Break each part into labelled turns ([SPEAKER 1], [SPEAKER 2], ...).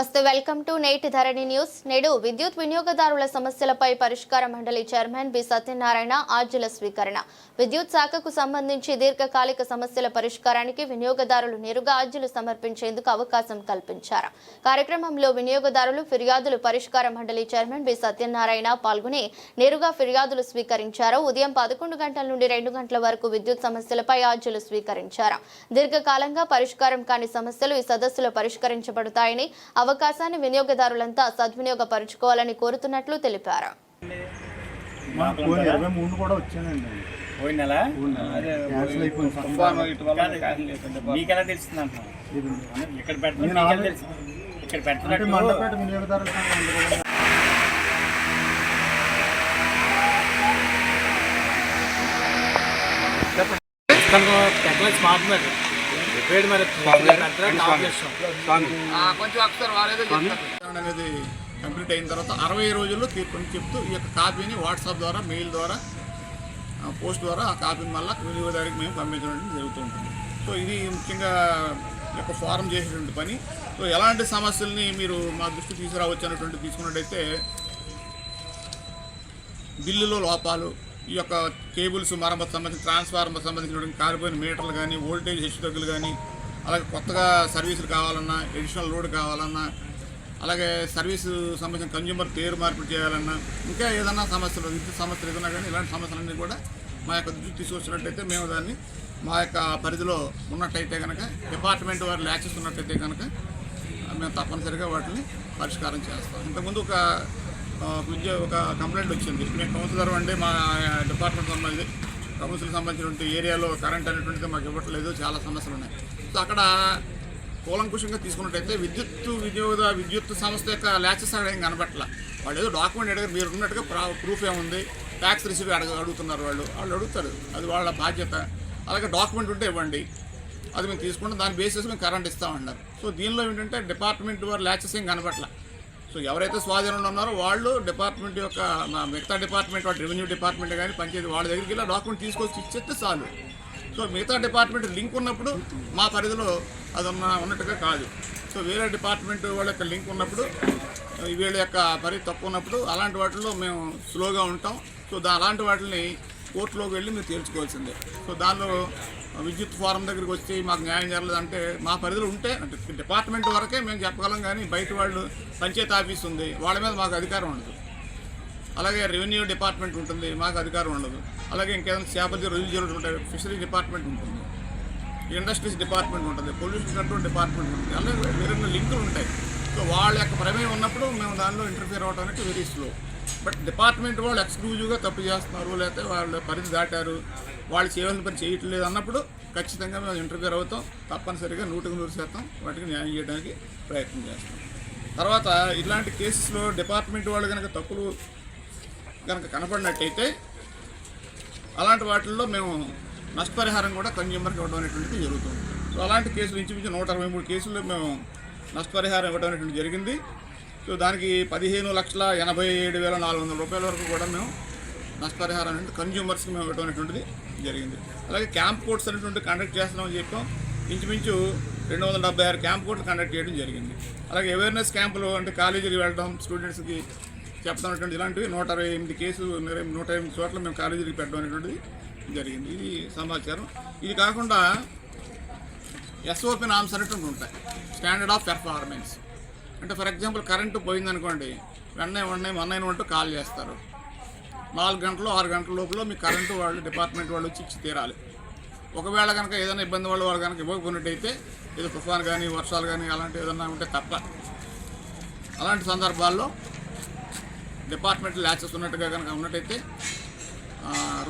[SPEAKER 1] నమస్తే welcome to నేటి ధరణి news. నేడు విద్యుత్ వినియోగదారుల సమస్యలపై పరిష్కార మండలి చైర్మన్ బి. సత్యనారాయణ ఆర్జుల స్వీకరణ. విద్యుత్ శాఖకు సంబంధించి దీర్ఘకాలిక సమస్యల పరిష్కారానికి వినియోగదారులు నేరుగా అర్జీలు సమర్పించేందుకు అవకాశం కల్పించారు. కార్యక్రమంలో వినియోగదారులు ఫిర్యాదులు పరిష్కార మండలి చైర్మన్ బి. సత్యనారాయణ పాల్గొని నేరుగా ఫిర్యాదులు స్వీకరించారు. ఉదయం పదకొండు గంటల నుండి రెండు గంటల వరకు విద్యుత్ సమస్యలపై ఆర్జులు స్వీకరించారు. దీర్ఘకాలంగా పరిష్కారం కాని సమస్యలు ఈ సదస్సులో పరిష్కరించబడతాయని అవకాశాన్ని వినియోగదారులంతా సద్వినియోగపరుచుకోవాలని కోరుతున్నట్లు తెలిపారు.
[SPEAKER 2] మీకెలా అంటున్నాను ఇక్కడ ఇక్కడ
[SPEAKER 3] వినియోగదారుల సంఘం
[SPEAKER 2] మరి మరి
[SPEAKER 4] విచారణ అనేది కంప్లీట్ అయిన తర్వాత అరవై రోజుల్లో తీర్పుని చెప్తూ ఈ యొక్క కాపీని వాట్సాప్ ద్వారా మెయిల్ ద్వారా ఆ, పోస్ట్ ద్వారా ఆ కాపీని మళ్ళీ వినియోగదారికి మేము పంపించడం జరుగుతూ ఉంటుంది. సో ఇది ముఖ్యంగా ఈ యొక్క ఫారం చేసేటువంటి పని. సో ఎలాంటి సమస్యల్ని మీరు మా దృష్టి తీసుకురావచ్చు అన్నటువంటి తీసుకున్నట్టయితే బిల్లులో లోపాలు ఈ యొక్క కేబుల్స్ మరమ్మతు సంబంధించిన ట్రాన్స్ఫార్మర్ సంబంధించినటువంటి కారిపోయిన మీటర్లు కానీ వోల్టేజ్ హెచ్చుతగ్గులు కానీ అలాగే కొత్తగా సర్వీసులు కావాలన్నా ఎడిషనల్ లోడ్ కావాలన్నా అలాగే సర్వీసు సంబంధించిన కన్జ్యూమర్ పేరు మార్పిడి చేయాలన్నా ఇంకా ఏదైనా సమస్యలు విద్యుత్ సమస్యలు ఏదైనా కానీ ఇలాంటి సమస్యలన్నీ కూడా మా యొక్క దృష్టి తీసుకొచ్చినట్టయితే మేము దాన్ని మా యొక్క పరిధిలో ఉన్నట్టయితే కనుక డిపార్ట్మెంట్ వారు యాక్సెస్ ఉన్నట్టయితే కనుక మేము తప్పనిసరిగా వాటిని పరిష్కారం చేస్తాం. ఇంతకుముందు ఒక ఆ, ఒక కంప్లైంట్ వచ్చింది. మేము కౌన్సిలర్ అంటే మా డిపార్ట్మెంట్ సంబంధించి కౌన్సిల్ సంబంధించినటువంటి ఏరియాలో కరెంట్ అనేటువంటిది మాకు ఇవ్వట్లేదు చాలా సమస్యలు ఉన్నాయి. సో అక్కడ కూలంకుషంగా తీసుకున్నట్టయితే విద్యుత్ వినియోగ విద్యుత్ సంస్థ యొక్క ల్యాచెస్ అక్కడ ఏం కనబట్ల వాళ్ళు ఏదో డాక్యుమెంట్ అడిగారు మీరు ఉన్నట్టుగా ప్రా- ప్రూఫ్ ఏముంది? ట్యాక్స్ రిసీవ్ అడగ అడుగుతున్నారు వాళ్ళు. వాళ్ళు అడుగుతారు. అది వాళ్ళ బాధ్యత. అలాగే డాక్యుమెంట్ ఉంటే ఇవ్వండి. అది మేము తీసుకుంటాం. దాని బేసిస్ మేము కరెంట్ ఇస్తామన్నారు సో దీనిలో ఏంటంటే డిపార్ట్మెంట్ వారు ల్యాచెస్ ఏం కనబట్ల సో ఎవరైతే స్వాధీనంలో ఉన్నారో వాళ్ళు డిపార్ట్మెంట్ యొక్క మిగతా డిపార్ట్మెంట్ వాటి రెవెన్యూ డిపార్ట్మెంట్ కానీ పంచాయతీ వాళ్ళ దగ్గరికి వెళ్ళి డాక్యుమెంట్ తీసుకొచ్చి ఇచ్చేస్తే చాలు. సో మిగతా డిపార్ట్మెంట్ లింక్ ఉన్నప్పుడు మా పరిధిలో అది ఉన్న ఉన్నట్టుగా కాదు. సో వేరే డిపార్ట్మెంట్ వాళ్ళ యొక్క లింక్ ఉన్నప్పుడు వీళ్ళ యొక్క పరిధి తక్కువ ఉన్నప్పుడు అలాంటి వాటిల్లో మేము స్లోగా ఉంటాం. సో దా అలాంటి వాటిని కోర్టులోకి వెళ్ళి మీరు తేల్చుకోవాల్సిందే. సో దానిలో విద్యుత్ ఫోరం దగ్గరికి వచ్చి మాకు న్యాయం జరగలేదు అంటే మా పరిధిలో ఉంటే అంటే డిపార్ట్మెంట్ వరకే మేము చెప్పగలం కానీ బయట వాళ్ళు పంచాయతీ ఆఫీస్ ఉంది వాళ్ళ మీద మాకు అధికారం ఉండదు. అలాగే రెవెన్యూ డిపార్ట్మెంట్ ఉంటుంది మాకు అధికారం ఉండదు. అలాగే ఇంకేదైనా చేపలు రుజువు జరుగుతూ ఉంటాయి ఫిషరీ డిపార్ట్మెంట్ ఉంటుంది. ఇండస్ట్రీస్ డిపార్ట్మెంట్ ఉంటుంది పొల్యూషన్ కంట్రోల్ డిపార్ట్మెంట్ ఉంటుంది. అలాగే వేరే లింకులు ఉంటాయి. సో వాళ్ళ యొక్క ప్రమేయం ఉన్నప్పుడు మేము దానిలో ఇంటర్ఫియర్ అవ్వడం వెరీ స్లో. బట్ డిపార్ట్మెంట్ వాళ్ళు ఎక్స్క్లూజివ్గా తప్పు చేస్తున్నారు లేకపోతే వాళ్ళ పరిధి దాటారు వాళ్ళు చేయవలసిన పని చేయట్లేదు అన్నప్పుడు ఖచ్చితంగా మేము ఇంటర్ఫియర్ అవుతాం. తప్పనిసరిగా నూటికి నూరు శాతం వాటికి న్యాయం చేయడానికి ప్రయత్నం చేస్తాం. తర్వాత ఇలాంటి కేసెస్లో డిపార్ట్మెంట్ వాళ్ళు కనుక తప్పులు కనుక కనపడినట్టయితే అలాంటి వాటిల్లో మేము నష్టపరిహారం కూడా కన్జ్యూమర్కి ఇవ్వడం అనేటువంటిది జరుగుతుంది. సో అలాంటి కేసులు ఇంచుమించు నూట అరవై మూడు కేసుల్లో మేము నష్టపరిహారం ఇవ్వడం అనేటువంటి జరిగింది. సో దానికి పదిహేను లక్షల ఎనభై ఏడు వేల నాలుగు వందల రూపాయల వరకు కూడా మేము నష్టపరిహారం అనేది కన్జ్యూమర్స్కి మేము ఇవ్వడం అనేటువంటిది జరిగింది. అలాగే క్యాంప్ కోర్ట్స్ అనేటువంటి కండక్ట్ చేస్తున్నామని చెప్పాం. ఇంచుమించు రెండు వందల డెబ్బై ఆరు క్యాంప్ కోర్టులు కండక్ట్ చేయడం జరిగింది. అలాగే అవేర్నెస్ క్యాంపులు అంటే కాలేజీకి వెళ్ళడం స్టూడెంట్స్కి చెప్తాం అనేటువంటి ఇలాంటివి నూట అరవై ఎనిమిది కేసులు నూట ఎనిమిది చోట్ల మేము కాలేజీకి పెట్టడం అనేటువంటిది జరిగింది. ఇది సమాచారం. ఇది కాకుండా ఎస్ఓపి నామ్స్ అనేటువంటి ఉంటాయి. స్టాండర్డ్ ఆఫ్ పెర్ఫార్మెన్స్ అంటే ఫర్ ఎగ్జాంపుల్ కరెంటు పోయిందనుకోండి వెంటనే వెంటనే వన్ నైన్ కాల్ చేస్తారు. నాలుగు గంటలు ఆరు గంటల లోపల మీ కరెంటు వాళ్ళు డిపార్ట్మెంట్ వాళ్ళు వచ్చి ఇచ్చి తీరాలి. ఒకవేళ కనుక ఏదైనా ఇబ్బంది వాళ్ళు వాళ్ళు కనుక ఇవ్వకపోయినట్టయితే ఏదో తుఫాన్ కానీ వర్షాలు కానీ అలాంటి ఏదైనా ఉంటే తప్ప. అలాంటి సందర్భాల్లో డిపార్ట్మెంట్ ల్యాచెస్ ఉన్నట్టుగా కనుక ఉన్నట్టయితే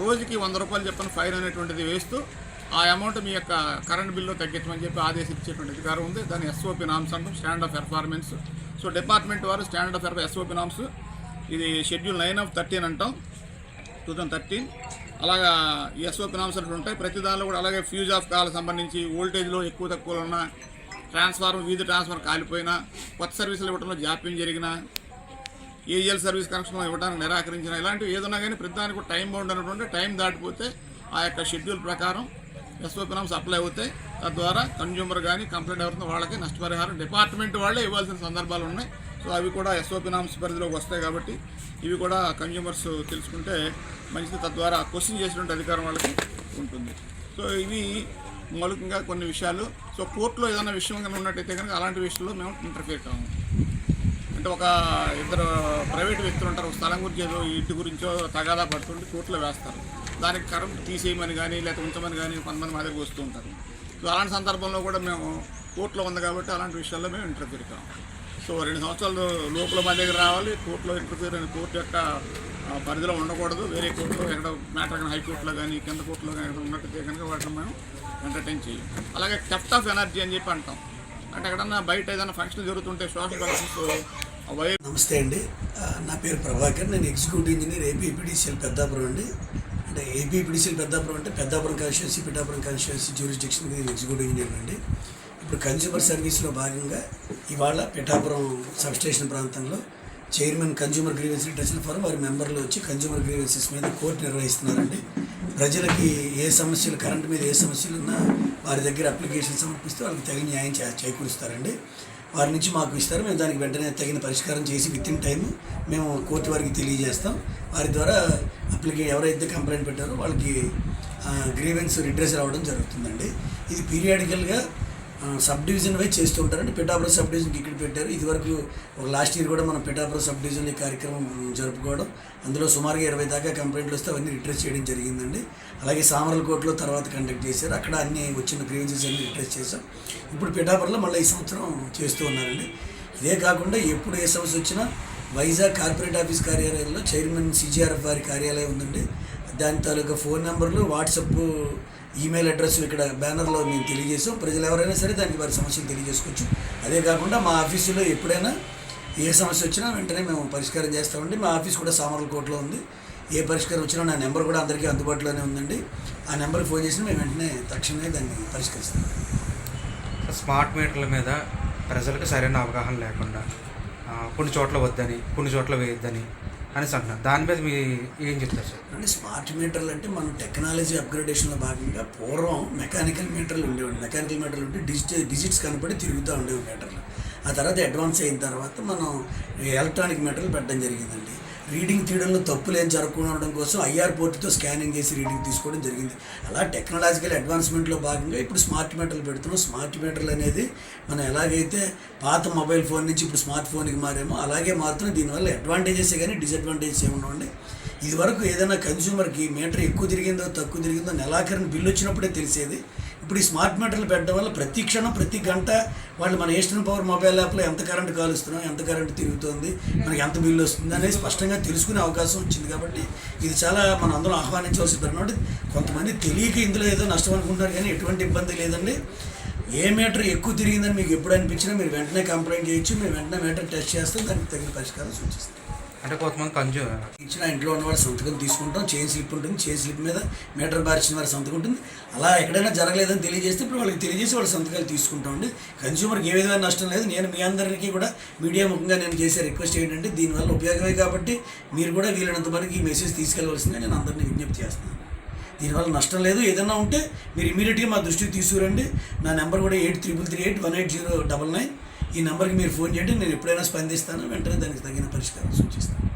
[SPEAKER 4] రోజుకి వంద రూపాయలు చెప్పిన ఫైన్ అనేటువంటిది వేస్తూ ఆ అమౌంట్ మీ యొక్క కరెంట్ బిల్లు తగ్గించమని చెప్పి ఆదేశించేటువంటి అధికారం ఉంది. దాని ఎస్ఓపి నామ్స్ అంటాం standard of performance so department వారు standard of perfor SOP norms. ఇది షెడ్యూల్ నైన్ ఆఫ్ థర్టీన్ అంటాం టూ థౌజండ్ థర్టీన్. అలాగా ఎస్ఓపి నామ్స్ అంటూ ఉంటాయి. ప్రతి దానిలో కూడా అలాగే ఫ్యూజ్ ఆఫ్ కాల్ సంబంధించి వోల్టేజ్లో ఎక్కువ తక్కువలో ఉన్న ట్రాన్స్ఫార్మర్ వీధి ట్రాన్స్ఫార్మర్ కాలిపోయినా కొత్త సర్వీసులు ఇవ్వడంలో జాప్యం జరిగినా ఏజిఎల్ సర్వీస్ కనెక్షన్ ఇవ్వడానికి నిరాకరించిన ఇలాంటివి ఏదన్నా కానీ ప్రతిదానికి కూడా టైం బౌండ్ అనేటువంటి టైం దాటిపోతే ఆ యొక్క షెడ్యూల్ ప్రకారం ఎస్ఓపి నామ్స్ అప్లై అవుతాయి. తద్వారా కన్జ్యూమర్ కానీ కంప్లైంట్ ఎవరితో వాళ్ళకి నష్టపరిహారం డిపార్ట్మెంట్ వాళ్ళే ఇవ్వాల్సిన సందర్భాలు ఉన్నాయి. సో అవి కూడా ఎస్ఓపి నామ్స్ పరిధిలోకి వస్తాయి కాబట్టి ఇవి కూడా కన్జ్యూమర్స్ తెలుసుకుంటే మంచిది. తద్వారా క్వశ్చన్ చేసినటువంటి అధికారం వాళ్ళకి ఉంటుంది. సో ఇవి మౌలికంగా కొన్ని విషయాలు. సో కోర్టులో ఏదైనా విషయం కనుక ఉన్నట్టయితే కనుక అలాంటి విషయంలో మేము ఇంటర్ఫియర్ కాము. అంటే ఒక ఇద్దరు ప్రైవేట్ వ్యక్తులు ఉంటారు. స్థలం గురించి ఏదో ఇంటి గురించో తగాదా పడుతుంటే కోర్టులో వేస్తారు. దానికి కరెంట్ తీసేయమని కానీ లేకపోతే ఉంచమని కానీ కొంతమంది మా దగ్గరికి వస్తూ ఉంటారు. సో అలాంటి సందర్భంలో కూడా మేము కోర్టులో ఉంది కాబట్టి అలాంటి విషయాల్లో మేము ఇంటర్ కాము సో రెండు సంవత్సరాలు లోపల మా దగ్గర రావాలి. కోర్టులో ఇంటర్ఫీర్ అని కోర్టు యొక్క పరిధిలో ఉండకూడదు. వేరే కోర్టులో ఎక్కడ మ్యాటర్ కానీ హైకోర్టులో కానీ కింద కోర్టులో కానీ ఎక్కడ ఉన్నట్టయితే కనుక వాటిని మేము ఎంటర్టైన్ చేయం. అలాగే కెప్ట్ ఆఫ్ ఎనర్జీ అని చెప్పి అంటాం. అంటే ఎక్కడన్నా బయట ఏదైనా ఫంక్షన్ జరుగుతుంటే సోషల్ ఫంక్షన్స్
[SPEAKER 5] నమస్తే అండి. నా పేరు ప్రభాకర్. నేను ఎగ్జిక్యూటివ్ ఇంజనీర్ ఏపీపీడీసీఎల్ పెద్దాపురం అండి. అంటే ఏపీపీడీసీఎల్ పెద్దాపురం అంటే Peddapuram constituency Pithapuram constituency jurisdiction నేను ఎగ్జిక్యూటివ్ ఇంజనీర్ అండి ఇప్పుడు కన్జ్యూమర్ సర్వీస్లో భాగంగా ఇవాళ పిఠాపురం సబ్స్టేషన్ ప్రాంతంలో chairman consumer grievance return for వారి మెంబర్లు వచ్చి కన్జ్యూమర్ గ్రీవెన్సెస్ మీద కోర్టు నిర్వహిస్తున్నారండి. ప్రజలకి ఏ సమస్యలు కరెంట్ మీద ఏ సమస్యలు ఉన్నా వారి దగ్గర అప్లికేషన్ సమర్పిస్తే వాళ్ళకి తగిన న్యాయం చేకూరుస్తారండి. వారి నుంచి మాకు ఇస్తారు. మేము దానికి వెంటనే తగిన పరిష్కారం చేసి విత్ ఇన్ టైం మేము కోర్టు వారికి తెలియజేస్తాం. వారి ద్వారా అప్లికే ఎవరైతే కంప్లైంట్ పెట్టారో వాళ్ళకి గ్రీవెన్స్ రిడ్రెస్ రావడం జరుగుతుందండి. ఇది పీరియాడికల్గా సబ్ డివిజన్ వైజ్ చేస్తూ ఉంటారంటే పిఠాపురం సబ్ డివిజన్కి ఇక్కడ పెట్టారు. ఇదివరకు ఒక లాస్ట్ ఇయర్ కూడా మనం పిఠాపురం సబ్ డివిజన్ ఈ కార్యక్రమం జరుపుకోవడం. అందులో సుమారుగా ఇరవై దాకా కంప్లైంట్లు వస్తే అవన్నీ రిట్రెస్ చేయడం జరిగిందండి. అలాగే సామర్లకోట్లో తర్వాత కండక్ట్ చేశారు. అక్కడ అన్ని వచ్చిన గ్రీవెన్సెస్ అన్ని రిట్రెస్ చేశాం. ఇప్పుడు పిఠాపురంలో మళ్ళీ ఈ సంవత్సరం చేస్తూ ఉన్నారండి. ఇదే కాకుండా ఎప్పుడు ఏ సమస్య వచ్చినా వైజాగ్ కార్పొరేట్ ఆఫీస్ కార్యాలయంలో చైర్మన్ సిజిఆర్ఎఫ్ వారి కార్యాలయం ఉందండి. దాని తాలూకా ఫోన్ నెంబర్లు వాట్సప్ ఈమెయిల్ అడ్రస్ ఇక్కడ బ్యానర్లో మేము తెలియజేసాం ప్రజలు ఎవరైనా సరే దానికి వారి సమస్యలు తెలియజేసుకోవచ్చు. అదే కాకుండా మా ఆఫీసులో ఎప్పుడైనా ఏ సమస్య వచ్చినా వెంటనే మేము పరిష్కారం చేస్తామండి. మా ఆఫీస్ కూడా సామర్లకోటలో ఉంది. ఏ పరిష్కారం వచ్చినా నా నెంబర్ కూడా అందరికీ అందుబాటులోనే ఉందండి. ఆ నెంబర్కి ఫోన్ చేసినా మేము వెంటనే తక్షణమే దాన్ని పరిష్కరిస్తాం.
[SPEAKER 6] స్మార్ట్ మీటర్ల మీద ప్రజలకు సరైన అవగాహన లేకుండా కొన్ని చోట్ల వద్దని కొన్ని చోట్ల వేయొద్దని అనేసి అంటున్నారు దాని మీద మీరు ఏం చెప్తారు సార్?
[SPEAKER 5] అంటే స్మార్ట్ మీటర్లు అంటే మనం టెక్నాలజీ అప్గ్రేడేషన్లో భాగంగా పూర్వం మెకానికల్ మీటర్లు ఉండేవి. మెకానికల్ మీటర్లు ఉంటే డిజిటల్ డిజిట్స్ కనపడి తిరుగుతూ ఉండేవి మీటర్లు ఆ తర్వాత అడ్వాన్స్ అయిన తర్వాత మనం ఎలక్ట్రానిక్ మీటర్లు పెట్టడం జరిగిందండి. రీడింగ్ తీయడంలో తప్పు లేని జరగకుండా కోసం ఐఆర్ పోర్టుతో స్కానింగ్ చేసి రీడింగ్ తీసుకోవడం జరిగింది. అలా టెక్నాలజికల్ అడ్వాన్స్మెంట్లో భాగంగా ఇప్పుడు స్మార్ట్ మీటర్లు పెడుతున్నాం. స్మార్ట్ మీటర్లు అనేది మనం ఎలాగైతే పాత మొబైల్ ఫోన్ నుంచి ఇప్పుడు స్మార్ట్ ఫోన్కి మారేమో అలాగే మారుతున్నాం దీనివల్ల అడ్వాంటేజెస్ కానీ డిసడ్వాంటేజెస్ ఏమి ఉండండి ఇది వరకు ఏదైనా కన్జ్యూమర్కి మీటర్ ఎక్కువ తిరిగిందో తక్కువ తిరిగిందో నెలాఖరిని బిల్లు వచ్చినప్పుడే తెలిసేది. ఇప్పుడు ఈ స్మార్ట్ మీటర్లు పెట్టడం వల్ల ప్రతి క్షణం ప్రతి గంట వాళ్ళు మన ఈస్టర్న్ పవర్ మొబైల్ యాప్లో ఎంత కరెంట్ కాలుస్తున్నాం ఎంత కరెంట్ తిరుగుతుంది మనకి ఎంత బిల్లు వస్తుంది అనేది స్పష్టంగా తెలుసుకునే అవకాశం వచ్చింది కాబట్టి ఇది చాలా మనం అందరం ఆహ్వానించవలసిన పరిణామం కొంతమంది తెలియక ఇందులో ఏదో నష్టం అనుకుంటున్నారు కానీ ఎటువంటి ఇబ్బంది లేదండి. ఏ మీటర్ ఎక్కువ తిరిగిందని మీకు ఎప్పుడు అనిపించినా మీరు వెంటనే కంప్లైంట్ చేయొచ్చు మేము వెంటనే మీటర్ టెస్ట్ చేస్తే దానికి తగిన పరిష్కారం సూచిస్తాం
[SPEAKER 6] అంటే కొంతమంది కన్జ్యూమ్
[SPEAKER 5] ఇచ్చిన ఇంట్లో ఉన్న వారి సంతకం తీసుకుంటాం. చైన్ స్లిప్ ఉంటుంది. చైన్ స్లిప్ మీద మీటర్ బారిచిన వారి సంతకం ఉంటుంది. అలా ఎక్కడైనా జరగలేదని తెలియజేస్తే ఇప్పుడు వాళ్ళకి తెలియజేసి వాళ్ళ సంతకాలు తీసుకుంటామండి కన్జ్యూమర్కి ఏ విధమైన నష్టం లేదు. నేను మీ అందరికీ కూడా మీడియా ముఖంగా నేను చేసే రిక్వెస్ట్ ఏంటంటే దీనివల్ల ఉపయోగమే కాబట్టి మీరు కూడా వీలైనంత వరకు ఈ మెసేజ్ తీసుకెళ్ళవలసిందిగా నేను అందరినీ విజ్ఞప్తి చేస్తున్నాను. దీనివల్ల నష్టం లేదు. ఏదైనా ఉంటే మీరు ఇమీడియట్గా మా దృష్టికి తీసుకురండి. నా నెంబర్ కూడా eight triple three eight one eight zero double nine. ఈ నెంబర్కి మీరు ఫోన్ చేయండి నేను ఎప్పుడైనా స్పందిస్తాను వెంటనే దానికి తగిన పరిష్కారం సూచిస్తాను.